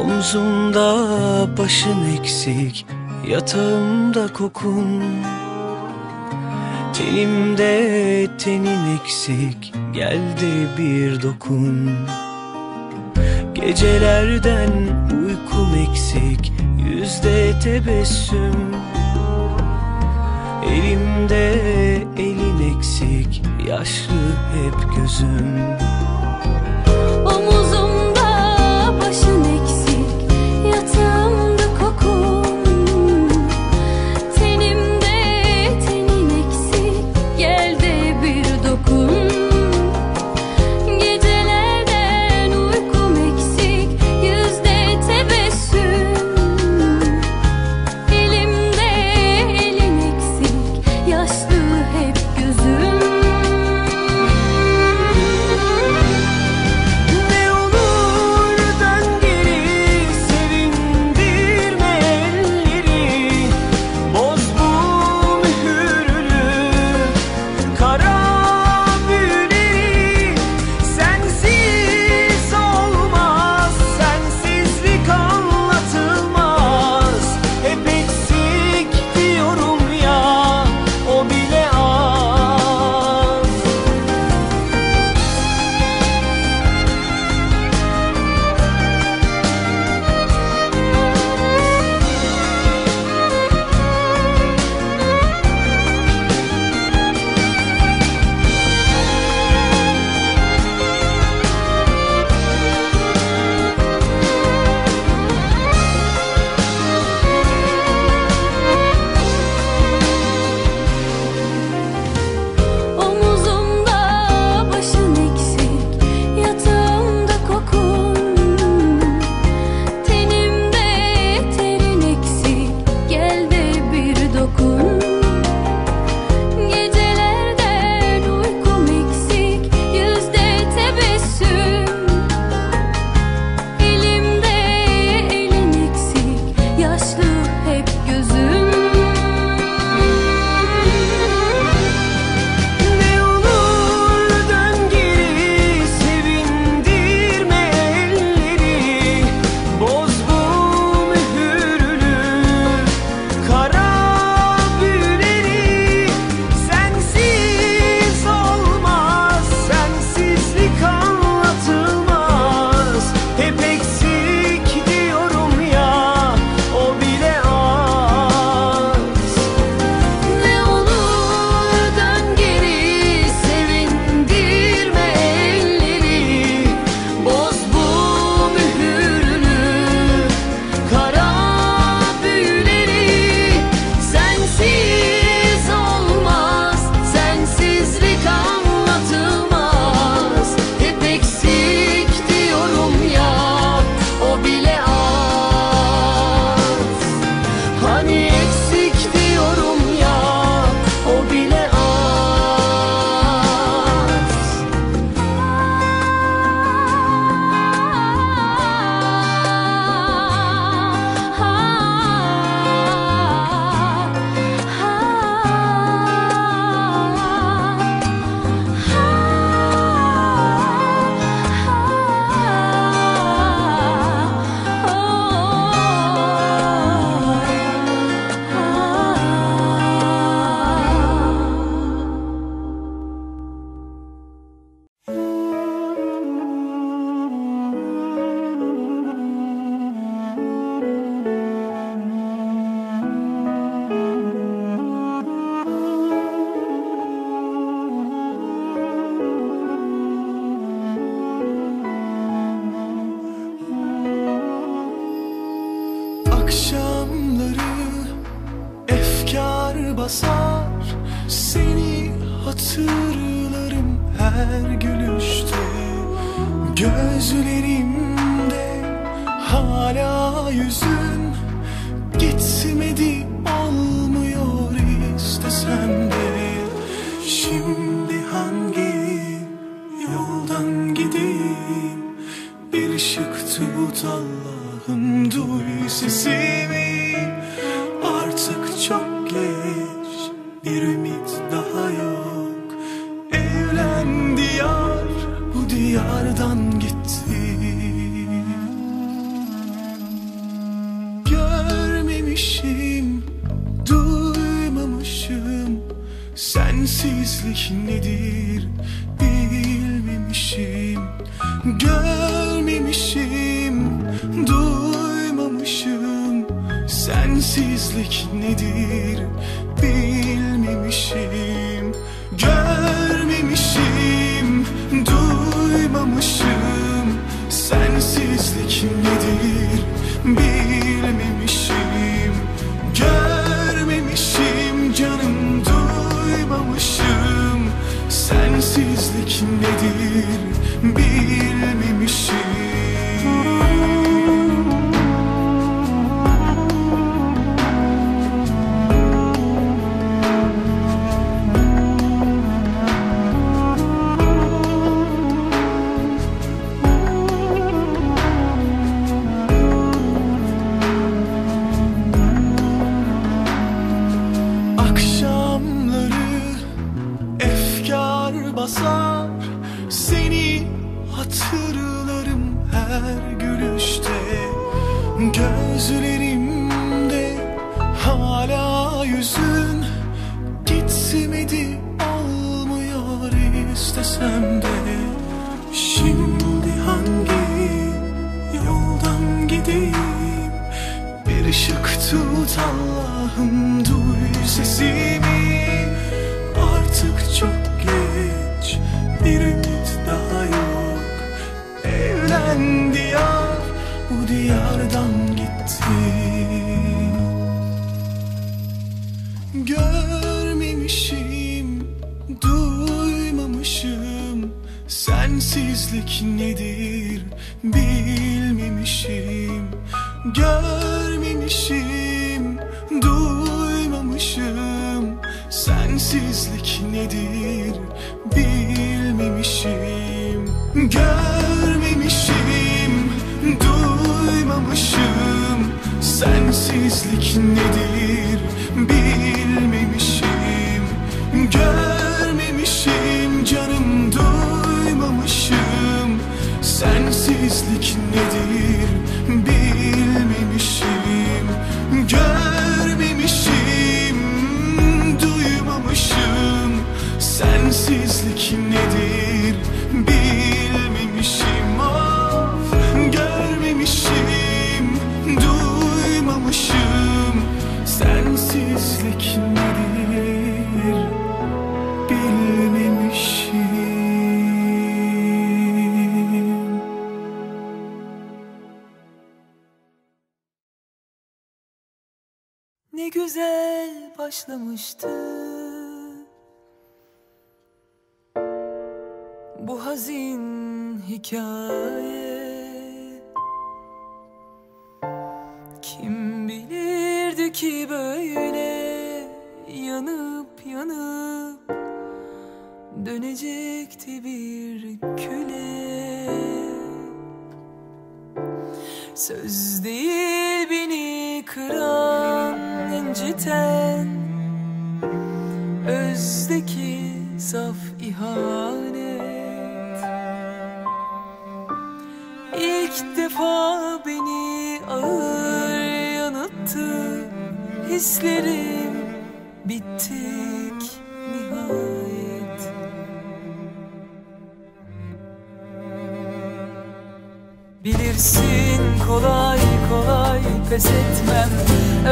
Omzumda başın eksik Yatağımda kokun. Tenimde tenin eksik Geldi bir dokun. Gecelerden uykum eksik Yüzde tebessüm. Elimde elin eksik Yaşlı hep gözüm. basar Seni hatırlarım her gülüşte. Gözlerimde hala yüzün Gitmedi olmuyor istesem de. Şimdi yardan gitti? Görmemişim, duymamışım. Sensizlik nedir? Bilmemişim. Görmemişim, duymamışım. Sensizlik nedir? Bilmemişim. Sensizlik nedir bilmemişim her gülüşte Gözlerimde hala yüzün Gitmedi olmuyor istesem de. Şimdi hangi yoldan gideyim? Bir ışık tut Allah'ım duy sesimi. Artık çok geç bir Evlen diyar bu diyardan gitti. Görmemişim, duymamışım Sensizlik nedir bilmemişim. Görmemişim, duymamışım Sensizlik nedir bilmemişim Sensizlik nedir? Bilmemişim. Görmemişim. Canım duymamışım. Sensizlik nedir güzel başlamıştı. Bu hazin hikaye Kim bilirdi ki böyle yanıp yanıp Dönecekti bir küle? Söz değil beni kıran, inciten Özdeki saf ihanet. İlk defa beni ağır yanıttı Hislerim bittik nihayet. Bilirsin pes etmem.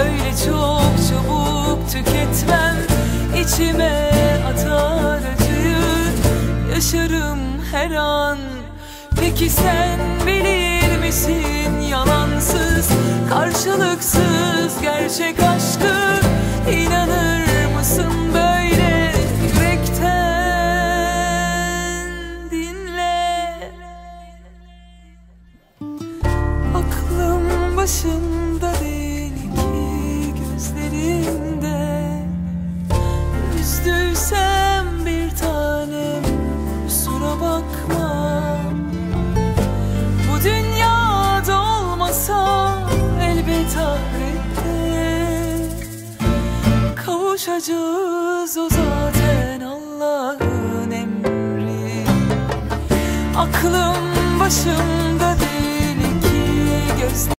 Öyle çok çabuk tüketmem. İçime atar acıyı Yaşarım her an. Peki sen bilir misin yalansız Karşılıksız gerçek Kavuşacağız o zaten Allah'ın emri. Aklım başımda